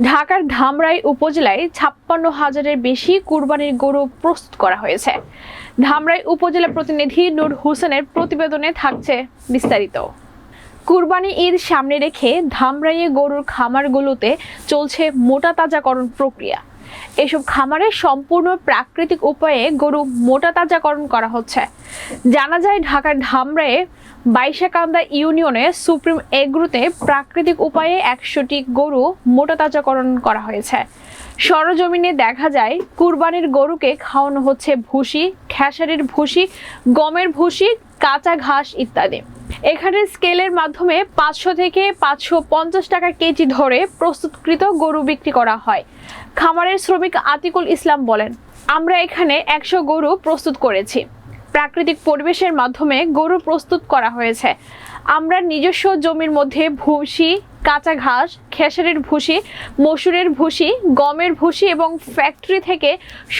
ঢাকার ধামরাই উপজেলায় ছাপ্পান্ন হাজারের বেশি কুরবানির গরু প্রস্তুত করা হয়েছে। ধামরাই উপজেলা প্রতিনিধি নূর হোসেনের প্রতিবেদনে থাকছে বিস্তারিত। কুরবানি ঈদ সামনে রেখে ধামরাইয়ে গরুর খামারগুলোতে চলছে মোটা তাজাকরণ প্রক্রিয়া। এসব খামারে সম্পূর্ণ প্রাকৃতিক উপায়ে গরু মোটা তাজাকরণ করা হচ্ছে। জানা যায়, ঢাকার ধামরায়ে বাইশাকান্দা ইউনিয়নে সুপ্রিম এগ্রুতে প্রাকৃতিক উপায়ে একশোটি গরু মোটা তাজাকরণ করা হয়েছে। সরজমিনে দেখা যায়, কুরবানির গরুকে খাওয়ানো হচ্ছে ভুসি, খেসারির ভুসি, গমের ভুসি, কাঁচা ঘাস ইত্যাদি। এখানে স্কেলের মাধ্যমে পাঁচশো থেকে পাঁচশো পঞ্চাশ টাকা কেজি ধরে প্রস্তুতকৃত গরু বিক্রি করা হয়। খামারের শ্রমিক আতিকুল ইসলাম বলেন, আমরা এখানে একশো গরু প্রস্তুত করেছি। প্রাকৃতিক পরিবেশের মাধ্যমে গরু প্রস্তুত করা হয়েছে। আমরা নিজস্ব জমির মধ্যে ভুসি, কাঁচা ঘাস, খেসারের ভুসি, মসুরের ভুসি, গমের ভুসি এবং ফ্যাক্টরি থেকে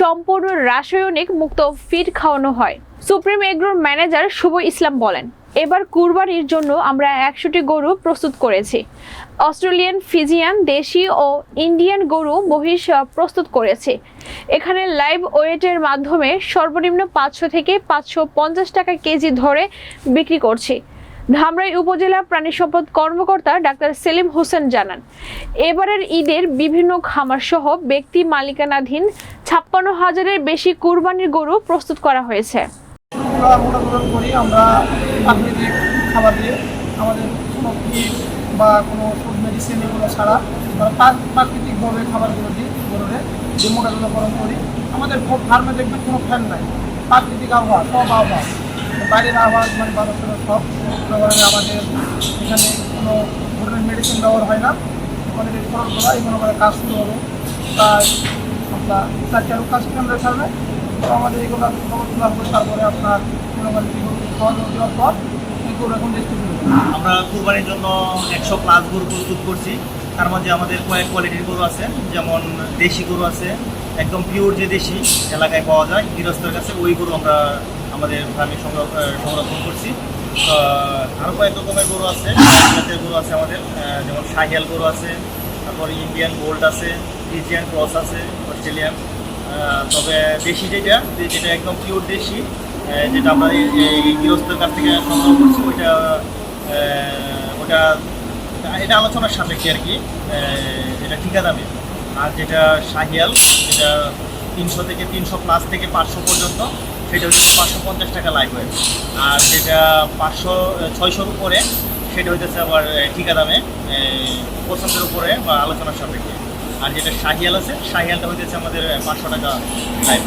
সম্পূর্ণ রাসায়নিক মুক্ত ফিড খাওয়ানো হয়। সুপ্রিম এগ্রোর ম্যানেজার শুভ ইসলাম বলেন এবার কুরবানির জন্য আমরা একশোটি গরু প্রস্তুত করেছি। অস্ট্রেলিয়ান ফিজিয়ান, দেশি ও ইন্ডিয়ান গরু মহিষ প্রস্তুত করেছে। এখানে লাইভ ওয়েটের মাধ্যমে সর্বনিম্ন পাঁচশো থেকে পাঁচশো পঞ্চাশ টাকা কেজি ধরে বিক্রি করছি। ধামরাই উপজেলা প্রাণী সম্পদ কর্মকর্তা ডাক্তার সেলিম হোসেন জানান, এবারের ঈদের বিভিন্ন খামার সহ ব্যক্তি মালিকানাধীন ছাপ্পান্ন হাজারের বেশি কুরবানির গরু প্রস্তুত করা হয়েছে। আমরা মোটামুটি করি, আমরা প্রাকৃতিক খাবার দিয়ে আমাদের কোনো ফিড বা কোনো ওষুধ মেডিসিন এগুলো ছাড়া প্রাকৃতিকভাবে খাবারগুলো দিই গরুরে, যে মোটামুটি করি। আমাদের ফার্মে দেখবেন কোনো ফ্যান নাই। প্রাকৃতিক আবহাওয়া, সব আবহাওয়া। বাইরের আবহাওয়া মানে তেরো সব। তারপরে আমাদের এখানে কোনো ধরনের মেডিসিন ব্যবহার হয় না। এই খরচ করা এগুলো আমাদের কাজ শুরু হবে প্রায় আমরা চার চার কাজ কেন্দ্রে ছাড়বে তো আমাদের তারপরে আপনার আমরা কুরবানির জন্য একশো প্লাস গরু প্রস্তুত করছি। তার মধ্যে আমাদের কয়েক কোয়ালিটির গরু আছে, যেমন দেশি গরু আছে, একদম পিওর যে দেশি এলাকায় পাওয়া যায়। গৃহস্থের কাছে ওই গরু আমরা আমাদের ফার্মে সংরক্ষণ করছি। আরও কয়েক রকমের গরু আছে, জাতের গরু আছে আমাদের যেমন শাহিয়াল গরু আছে, তারপর ইন্ডিয়ান গোল্ড আছে ফ্রিজিয়ান ক্রস আছে, অস্ট্রেলিয়ান। তবে দেশি যেটা যেটা একদম পিওর দেশি যেটা আমরা এই গৃহস্থের কাছ থেকে সংগ্রহ করছি, ওইটা ওটা, এটা আলোচনার সাপেক্ষে আর কি এটা ঠিকা দামে আর যেটা শাহিয়াল যেটা তিনশো থেকে তিনশো প্লাস থেকে পাঁচশো পর্যন্ত, সেটা হচ্ছে পাঁচশো পঞ্চাশ টাকা লাইভ হয় আর যেটা পাঁচশো, ছয়শোর উপরে, সেটা হইতেছে আবার ঠিকা দামে পছন্দের উপরে বা আলোচনার সাপেক্ষে। আর যেটা শাহিয়াল আছে শাহিয়ালটা হইতেছে আমাদের পাঁচশো টাকা লাইভ